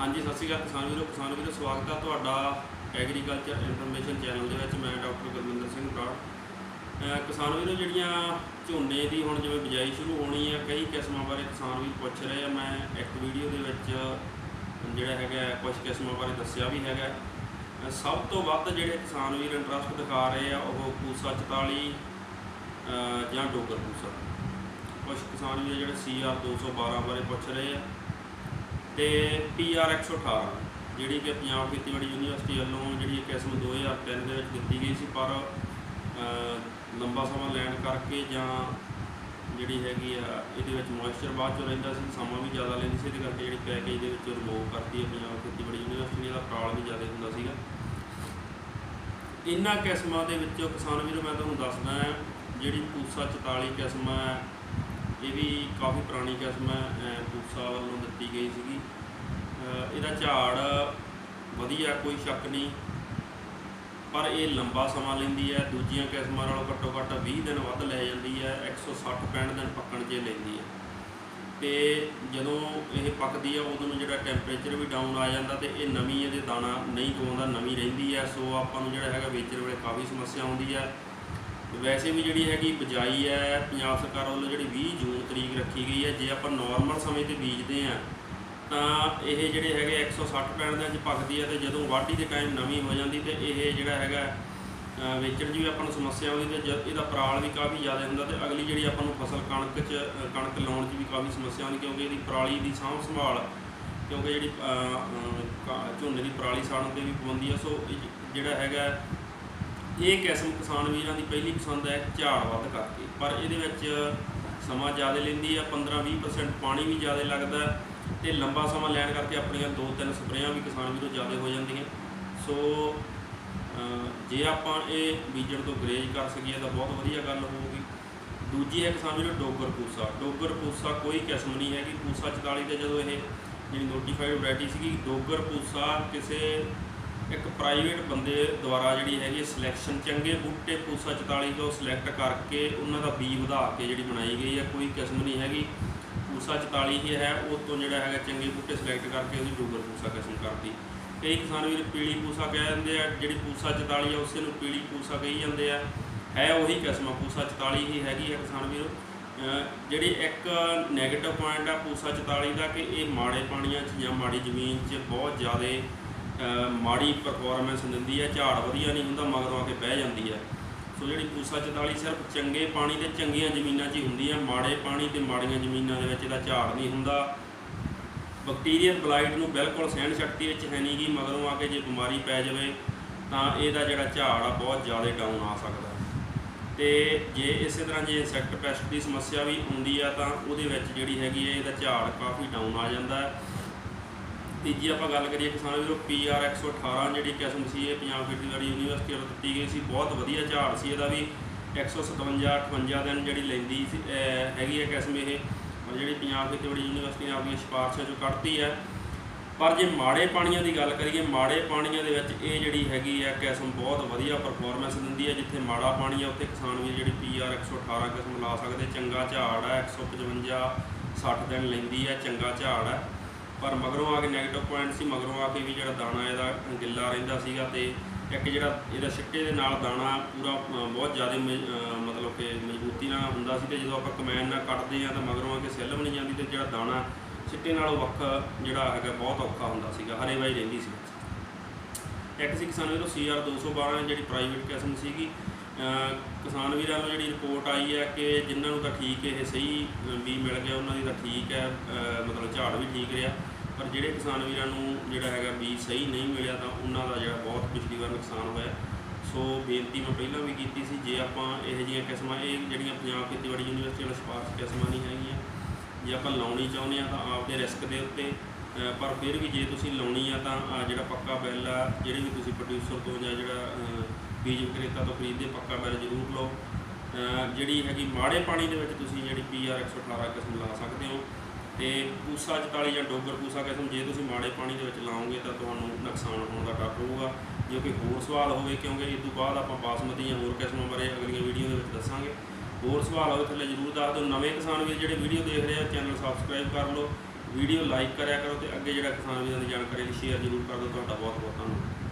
ਹਾਂਜੀ, ਸਤਿ ਸ਼੍ਰੀ ਅਕਾਲ ਕਿਸਾਨ ਵੀਰੋ ਕਿਸਾਨ ਵੀਰੋ, ਸਵਾਗਤ ਹੈ ਤੁਹਾਡਾ ਐਗਰੀਕਲਚਰ ਇਨਫੋਰਮੇਸ਼ਨ ਚੈਨਲ ਦੇ ਵਿੱਚ। ਮੈਂ ਡਾਕਟਰ ਗੁਰਵਿੰਦਰ ਸਿੰਘ ਬਰਾੜ ਕਿਸਾਨ ਵੀਰੋ, ਜਿਹੜੀਆਂ ਝੋਨੇ ਦੀ ਹੁਣ ਜਿਵੇਂ ਬਿਜਾਈ ਸ਼ੁਰੂ ਹੋਣੀ ਹੈ ਕਈ ਕਿਸਮਾਂ ਬਾਰੇ ਕਿਸਾਨ ਵੀਰ ਪੁੱਛ ਰਹੇ ਆ। ਮੈਂ ਇੱਕ ਵੀਡੀਓ ਦੇ ਵਿੱਚ ਜਿਹੜਾ ਹੈਗਾ ਕੁਝ ਕਿਸਮਾਂ ਬਾਰੇ ਦੱਸਿਆ ਵੀ ਹੈਗਾ। ਸਭ ਤੋਂ ਵੱਧ ਜਿਹੜੇ ਕਿਸਾਨ ਵੀਰ ਇੰਟਰਸਟ ਦਿਖਾ ਰਹੇ ਆ, ਉਹ ਪੂਸਾ 44 ਜਾਂ ਡੋਗਰ ਪੂਸਾ। ਕੁਝ ਕਿਸਾਨ ਵੀਰ ਜਿਹੜੇ ਸੀਆਰ 212 ਬਾਰੇ ਪੁੱਛ ਰਹੇ ਆ। ਤੇ ਪੀਆਰ 118 ਜਿਹੜੀ ਕਿ ਪੰਜਾਬ ਖੇਤੀਬਾੜੀ ਯੂਨੀਵਰਸਿਟੀ ਵੱਲੋਂ ਜਿਹੜੀ ਇਹ ਕਿਸਮ 2003 ਦੇ ਵਿੱਚ ਦਿੱਤੀ ਗਈ ਸੀ, ਪਰ ਲੰਬਾ ਸਮਾਂ ਲੈਣ ਕਰਕੇ ਜਾਂ ਜਿਹੜੀ ਹੈਗੀ ਆ, ਇਹਦੇ ਵਿੱਚ ਮੋਇਸਚਰ ਬਾਅਦ ਚੋਂ ਰਹਿੰਦਾ ਸੀ, ਸਮਾਂ ਵੀ ਜ਼ਿਆਦਾ ਲੈਂਦੀ ਸੀ, ਇਹਦੇ ਕਰਕੇ ਜਿਹੜੀ ਪੈਕੇਜ ਦੇ ਵਿੱਚ ਰਿਮੂਵ ਕਰਤੀ ਹੈ ਪੰਜਾਬ ਖੇਤੀਬਾੜੀ ਯੂਨੀਵਰਸਿਟੀ ਦਾ ਕਾਲ ਵੀ ਜ਼ਿਆਦਾ ਹੁੰਦਾ ਸੀਗਾ। ਇਹਨਾਂ ਕਿਸਮਾਂ ਦੇ ਵਿੱਚੋਂ ਕਿਸਾਨ ਵੀਰੋ, ਮੈਂ ਤੁਹਾਨੂੰ ਦੱਸਦਾ, ਜਿਹੜੀ ਪੂਸਾ 44 ਕਿਸਮਾਂ ਹੈ ਇਹ ਵੀ ਕਾਫੀ ਪੁਰਾਣੀ ਕਿਸਮ ਹੈ ਅਹ ਪੂਸਾ ਵੱਲੋਂ ਦਿੱਤੀ ਗਈ ਸੀਗੀ। ਇਹਦਾ ਝਾੜ ਵਧੀਆ, ਕੋਈ ਸ਼ੱਕ ਨਹੀਂ। ਪਰ ਇਹ ਲੰਬਾ ਸਮਾਂ ਲੈਂਦੀ ਹੈ, ਦੂਜੀਆਂ ਕਿਸਮਾਂ ਨਾਲੋਂ ਘੱਟੋ ਘੱਟ 20 ਦਿਨ ਵੱਧ ਲੈ ਜਾਂਦੀ ਹੈ 160 65 ਦਿਨ ਪੱਕਣ 'ਚ ਲੈਂਦੀ ਹੈ। ਤੇ ਜਦੋਂ ਇਹ ਪੱਕਦੀ ਹੈ, ਉਦੋਂ ਨੂੰ ਜਿਹੜਾ ਟੈਂਪਰੇਚਰ ਵੀ ਡਾਊਨ ਆ ਜਾਂਦਾ ਤੇ ਇਹ ਨਵੀਂ ਇਹਦੇ ਦਾਣਾ ਨਹੀਂ ਗਵਾਉਂਦਾ ਨਵੀਂ ਰਹਿੰਦੀ ਹੈ। ਸੋ ਆਪਾਂ ਨੂੰ ਜਿਹੜਾ ਹੈਗਾ ਵੇਚਣ ਵੇਲੇ ਕਾਫੀ ਸਮੱਸਿਆ ਆਉਂਦੀ ਹੈ। ਵੈਸੇ ਵੀ ਜਿਹੜੀ ਹੈਗੀ ਬਿਜਾਈ ਹੈ, ਪੰਜਾਬ ਸਰਕਾਰ ਵੱਲੋਂ ਜਿਹੜੀ 20 ਜੂਨ ਤਰੀਕ ਰੱਖੀ ਗਈ ਹੈ, ਜੇ ਆਪਾਂ ਨਾਰਮਲ ਸਮੇਂ ਤੇ ਬੀਜਦੇ ਆ ਤਾਂ ਇਹ ਜਿਹੜੇ ਹੈਗੇ 160 ਪੈਣ ਦੇ ਵਿੱਚ ਪੱਕਦੀ ਹੈ ਤੇ ਜਦੋਂ ਵਾਢੀ ਦੇ ਟਾਈਮ ਨਵੀਂ ਹੋ ਜਾਂਦੀ ਤੇ ਇਹ ਜਿਹੜਾ ਹੈਗਾ ਵੇਚਣ 'ਚ ਵੀ ਆਪਾਂ ਨੂੰ ਸਮੱਸਿਆ ਆਉਂਦੀ ਤੇ ਜਦ ਇਹਦਾ ਪਰਾਲ ਵੀ ਕਾਫੀ ਜ਼ਿਆਦਾ ਹੁੰਦਾ ਤੇ ਅਗਲੀ ਜਿਹੜੀ ਆਪਾਂ ਨੂੰ ਫਸਲ ਕਣਕ 'ਚ ਕਣਕ ਲਾਉਣ 'ਚ ਵੀ ਕਾਫੀ ਸਮੱਸਿਆ ਆਉਂਦੀ ਕਿਉਂਕਿ ਇਹਦੀ ਪਰਾਲੀ ਦੀ ਸਾਂਭ ਸੰਭਾਲ, ਕਿਉਂਕਿ ਜਿਹੜੀ ਕ- ਝੋਨੇ ਦੀ ਪਰਾਲੀ ਸਾੜਨ ਤੇ ਵੀ ਪਾਬੰਦੀ ਆ, ਸੋ ਜਿਹੜਾ ਹੈਗਾ ਇਹ ਕਿਸਮ ਕਿਸਾਨ ਵੀਰਾਂ ਦੀ ਪਹਿਲੀ ਪਸੰਦ ਹੈ ਝਾੜ ਵੱਧ ਕਰਕੇ, ਪਰ ਇਹਦੇ ਵਿੱਚ ਸਮਾਂ ਜ਼ਿਆਦਾ ਲੈਂਦੀ ਹੈ 15-20% ਪਾਣੀ ਵੀ ਜ਼ਿਆਦਾ ਲੱਗਦਾ ਹੈ ਤੇ ਲੰਬਾ ਸਮਾਂ ਲੈਣ ਕਰਕੇ ਆਪਣੀਆਂ ਦੋ ਤਿੰਨ ਸਪਰੇਆਂ ਵੀ ਕਿਸਾਨ ਵੀਰੋਂ ਜ਼ਿਆਦਾ ਹੋ ਜਾਂਦੀਆਂ। ਸੋ ਜੇ ਆਪਾਂ ਇਹ ਬੀਜਣ ਤੋਂ ਗਰੇਜ ਕਰ ਸਕੀਏ ਤਾਂ ਬਹੁਤ ਵਧੀਆ ਗੱਲ ਹੋਊਗੀ। ਦੂਜੀ ਹੈ ਕਿਸਾਨ ਵੀਰੋ ਡੋਗਰ ਪੂਸਾ। ਡੋਗਰ ਪੂਸਾ ਕੋਈ ਕਿਸਮ ਨਹੀਂ ਹੈਗੀ। ਪੂਸਾ 44 ਤੇ ਜਦੋਂ ਇਹ ਜਿਹੜੀ ਨੋਟੀਫਾਈਡ ਵੈਰਾਈਟੀ ਸੀਗੀ, ਡੋਗਰ ਪੂਸਾ ਕਿਸੇ ਇੱਕ ਪ੍ਰਾਈਵੇਟ ਬੰਦੇ ਦੁਆਰਾ ਜਿਹੜੀ ਹੈਗੀ ਸਿਲੈਕਸ਼ਨ ਚੰਗੇ ਬੂਟੇ ਪੂਸਾ 44 ਤੋਂ ਸਿਲੈਕਟ ਕਰਕੇ ਉਹਨਾਂ ਦਾ ਬੀ ਵਧਾ ਕੇ ਜਿਹੜੀ ਬਣਾਈ ਗਈ ਹੈ ਕੋਈ ਕਿਸਮ ਨਹੀਂ ਹੈਗੀ। ਪੂਸਾ 44 ਹੀ ਹੈ, ਉਹ ਤੋਂ ਜਿਹੜਾ ਹੈਗਾ ਚੰਗੇ ਬੂਟੇ ਸਿਲੈਕਟ ਕਰਕੇ ਉਹਦੀ ਡੋਗਰ ਪੂਸਾ ਕਿਸਮ ਕਰਤੀ। ਕਈ ਕਿਸਾਨ ਵੀਰ ਪੀਲੀ ਪੂਸਾ ਕਹਿ ਦਿੰਦੇ ਆ, ਜਿਹੜੀ ਪੂਸਾ 44 ਆ, ਉਸੇ ਨੂੰ ਪੀਲੀ ਪੂਸਾ ਕਹੀ ਜਾਂਦੇ ਆ। ਹੈ ਉਹੀ ਕਿਸਮ ਆ, ਪੂਸਾ 44 ਹੀ ਹੈਗੀ ਆ ਕਿਸਾਨ ਵੀਰ। ਜਿਹੜੀ ਇੱਕ 네ਗੇਟਿਵ ਪੁਆਇੰਟ ਆ ਪੂਸਾ 44 ਦਾ, ਕਿ ਇਹ ਮਾੜੇ ਪਾਣੀਆਂ 'ਚ ਜਾਂ ਮਾੜੀ ਜ਼ਮੀਨ 'ਚ ਬਹੁਤ ਜ਼ਿਆਦਾ ਮਾੜੀ ਪਰਫਾਰਮੈਂਸ ਦਿੰਦੀ ਹੈ, ਝਾੜ ਵਧੀਆ ਨਹੀਂ ਹੁੰਦਾ, ਮਗਰੋਂ ਆ ਕੇ ਬਹਿ ਜਾਂਦੀ ਹੈ। ਸੋ ਜਿਹੜੀ ਪੂਸਾ 44 ਸਿਰਫ ਚੰਗੇ ਪਾਣੀ ਤੇ ਚੰਗੀਆਂ ਜ਼ਮੀਨਾਂ 'ਚ ਹੀ ਹੁੰਦੀ ਹੈ। ਮਾੜੇ ਪਾਣੀ ਤੇ ਮਾੜੀਆਂ ਜ਼ਮੀਨਾਂ ਦੇ ਵਿੱਚ ਇਹਦਾ ਝਾੜ ਨਹੀਂ ਹੁੰਦਾ। ਬੈਕਟੀਰੀਅਲ ਬਲਾਈਟ ਨੂੰ ਬਿਲਕੁਲ ਸਹਿਣ ਸ਼ਕਤੀ ਵਿੱਚ ਹੈ ਨਹੀਂ ਗੀ, ਮਗਰੋਂ ਆ ਕੇ ਜੇ ਬਿਮਾਰੀ ਪੈ ਜਾਵੇ, ਤਾਂ ਇਹਦਾ ਜਿਹੜਾ ਝਾੜ ਆ, ਬਹੁਤ ਜ਼ਿਆਦਾ ਡਾਊਨ ਆ ਸਕਦਾ। ਤੇ ਜੇ ਇਸੇ ਤਰ੍ਹਾਂ ਜੇ ਇਨਸੈਕਟ ਪੈਸਟ ਦੀ ਸਮੱਸਿਆ ਵੀ ਹੁੰਦੀ ਆ, ਤਾਂ ਉਹਦੇ ਵਿੱਚ ਜਿਹੜੀ ਹੈਗੀ ਹੈ ਇਹਦਾ ਝਾੜ ਕਾਫੀ ਡਾਊਨ ਆ ਜਾਂਦਾ। ਹੈ ਤੀਜੀ ਆਪਾਂ ਗੱਲ ਕਰੀਏ ਕਿਸਾਨ ਵੀਰੋ ਪੀਆਰ 118 ਜਿਹੜੀ ਕਿਸਮ ਸੀ ਇਹ ਪੰਜਾਬ ਖੇਤੀਬਾੜੀ ਯੂਨੀਵਰਸਿਟੀ ਵੱਲੋਂ ਦਿੱਤੀ ਗਈ ਸੀ। ਬਹੁਤ ਵਧੀਆ ਝਾੜ ਸੀ ਇਹਦਾ ਵੀ। 157 58 ਦਿਨ ਜਿਹੜੀ ਲੈਂਦੀ ਸੀ ਹੈਗੀ ਹੈ ਕਿਸਮ ਇਹ। ਔਰ ਜਿਹੜੀ ਪੰਜਾਬ ਖੇਤੀਬਾੜੀ ਯੂਨੀਵਰਸਿਟੀ ਨੇ ਆਪਣੀਆਂ ਸਿਫਾਰਸ਼ਾਂ ਚੋਂ ਕੱਢਤੀ ਹੈ। ਪਰ ਜੇ ਮਾੜੇ ਪਾਣੀਆਂ ਦੀ ਗੱਲ ਕਰੀਏ, ਮਾੜੇ ਪਾਣੀਆਂ ਦੇ ਵਿੱਚ ਇਹ ਜਿਹੜੀ ਹੈਗੀ ਹੈ ਕਿਸਮ ਬਹੁਤ ਵਧੀਆ ਪਰਫਾਰਮੈਂਸ ਦਿੰਦੀ ਹੈ। ਜਿੱਥੇ ਮਾੜਾ ਪਾਣੀ ਆ ਉੱਥੇ ਕਿਸਾਨ ਵੀ ਜਿਹੜੀ ਪੀਆਰ 118 ਕਿਸਮ ਲਾ ਸਕਦੇ। ਚੰਗਾ ਝਾੜ ਹੈ 155 60 ਦਿਨ ਲੈਂਦੀ ਹੈ, ਚੰਗਾ ਝਾੜ ਹੈ। ਪਰ ਮਗਰੋਂ ਆ ਕੇ 네ਗੇਟਿਵ ਪੁਆਇੰਟ ਸੀ, ਮਗਰੋਂ ਆ ਕੇ ਵੀ ਜਿਹੜਾ ਦਾਣਾ ਇਹਦਾ ਗਿੱਲਾ ਰਹਿੰਦਾ ਸੀਗਾ ਤੇ ਇੱਕ ਜਿਹੜਾ ਇਹਦਾ ਛਿੱਟੇ ਦੇ ਨਾਲ ਦਾਣਾ ਪੂਰਾ ਬਹੁਤ ਜ਼ਿਆਦਾ ਮ- ਮਤਲਬ ਕਿ ਮਜ਼ਬੂਤੀ ਨਾਲ ਹੁੰਦਾ ਸੀ ਤੇ ਜਦੋਂ ਆਪਾਂ ਕਮੈਨ ਨਾਲ ਕੱਟਦੇ ਆ ਤਾਂ ਮਗਰੋਂ ਆ ਕੇ ਸੈੱਲ ਵੀ ਨਹੀਂ ਜਾਂਦੀ ਤੇ ਜਿਹੜਾ ਦਾਣਾ ਛਿੱਟੇ ਨਾਲੋਂ ਵੱਖ ਜਿਹੜਾ ਹੈਗਾ ਬਹੁਤ ਔਖਾ ਹੁੰਦਾ ਸੀਗਾ, ਹਰੇ ਵਾਈ ਰਹਿੰਦੀ ਸੀ। ਇੱਕ ਸੀ ਕਿਸਾਨ ਵੀਰੋ ਸੀਆਰ 212 ਜਿਹੜੀ ਪ੍ਰਾਈਵੇਟ ਕਿਸਮ ਸੀਗੀ ਕਿਸਾਨ ਵੀਰਾਂ ਨੂੰ ਜਿਹੜੀ ਰਿਪੋਰਟ ਆਈ ਹੈ ਕਿ ਜਿਨ੍ਹਾਂ ਨੂੰ ਤਾਂ ਠੀਕ ਇਹ ਸਹੀ, ਅਹ ਵੀ ਮਿਲ ਗਿਆ, ਉਹਨਾਂ ਦੀ ਤਾਂ ਠੀਕ ਹੈ ਮਤਲਬ ਝਾੜ ਵੀ ਠੀਕ ਰਿਹਾ। ਪਰ ਜਿਹੜੇ ਕਿਸਾਨ ਵੀਰਾਂ ਨੂੰ ਜਿਹੜਾ ਹੈਗਾ ਬੀਜ ਸਹੀ ਨਹੀਂ ਮਿਲਿਆ ਤਾਂ ਉਹਨਾਂ ਦਾ ਜਿਹੜਾ ਬਹੁਤ ਪਿਛਲੀ ਵਾਰ ਨੁਕਸਾਨ ਹੋਇਆ। ਸੋ ਬੇਨਤੀ ਮੈਂ ਪਹਿਲਾਂ ਵੀ ਕੀਤੀ ਸੀ, ਜੇ ਆਪਾਂ ਇਹੋ ਜਿਹੀਆਂ ਕਿਸਮਾਂ, ਇਹ ਜਿਹੜੀਆਂ ਪੰਜਾਬ ਖੇਤੀਬਾੜੀ ਯੂਨੀਵਰਸਿਟੀ ਵਾਲੇ ਸਿਫਾਰਸ਼ ਕਿਸਮਾਂ ਨਹੀਂ ਹੈਗੀਆਂ, ਜੇ ਆਪਾਂ ਲਾਉਣੀ ਚਾਹੁੰਦੇ ਆ ਤਾਂ ਆਪਦੇ ਰਿਸਕ ਦੇ ਉੱਤੇ ਪਰ ਫਿਰ ਵੀ ਜੇ ਤੁਸੀਂ ਲਾਉਣੀ ਆ ਤਾਂ ਜਿਹੜਾ ਪੱਕਾ ਬਿੱਲ ਆ, ਜਿਹੜੇ ਵੀ ਤੁਸੀਂ ਪ੍ਰੋਡਿਊਸਰ ਤੋਂ ਜਾਂ ਜਿਹੜਾ ਬੀਜ ਵਿਕਰੇਤਾ ਤੋਂ ਖਰੀਦਦੇ ਪੱਕਾ ਬਿੱਲ ਜ਼ਰੂਰ ਲਓ। ਜਿਹੜੀ ਹੈਗੀ ਮਾੜੇ ਪਾਣੀ ਦੇ ਵਿੱਚ ਤੁਸੀਂ ਜਿਹੜੀ ਪੀਆਰ 118 ਕਿਸਮ ਲਾ ਸਕਦੇ ਹੋ। ਤੇ ਪੂਸਾ 44 ਜਾਂ ਡੋਗਰ ਪੂਸਾ ਕਿਸਮ ਜੇ ਤੁਸੀਂ ਮਾੜੇ ਪਾਣੀ ਦੇ ਵਿੱਚ ਲਾਓਗੇ ਤਾਂ ਤੁਹਾਨੂੰ ਨੁਕਸਾਨ ਹੋਣ ਦਾ ਡਰ ਰਹੂਗਾ ਜੇ ਕੋਈ ਹੋਰ ਸਵਾਲ ਹੋਵੇ, ਕਿਉਂਕਿ ਇਸ ਤੋਂ ਬਾਅਦ ਆਪਾਂ ਬਾਸਮਤੀ ਜਾਂ ਹੋਰ ਕਿਸਮਾਂ ਬਾਰੇ ਅਗਲੀਆਂ ਵੀਡੀਓ ਦੇ ਵਿੱਚ ਦੱਸਾਂਗੇ। ਹੋਰ ਸਵਾਲ ਹੋਵੇ ਥੱਲੇ ਜਰੂਰ ਦੱਸ ਦਿਓ। ਨਵੇਂ ਕਿਸਾਨ ਵੀਰ ਜਿਹੜੇ ਵੀਡੀਓ ਦੇਖ ਰਹੇ ਆ, ਚੈਨਲ ਸਬਸਕ੍ਰਾਈਬ ਕਰ ਲਓ। ਵੀਡੀਓ ਲਾਈਕ ਕਰਿਆ ਕਰੋ ਤੇ ਅੱਗੇ ਜਿਹੜਾ ਕਿਸਾਨ ਵੀਰਾਂ ਦੀ ਜਾਣਕਾਰੀ ਲਈ ਸ਼ੇਅਰ ਜ਼ਰੂਰ ਕਰ ਦਿਓ। ਤੁਹਾਡਾ ਬਹੁਤ ਬਹੁਤ ਧੰਨਵਾਦ।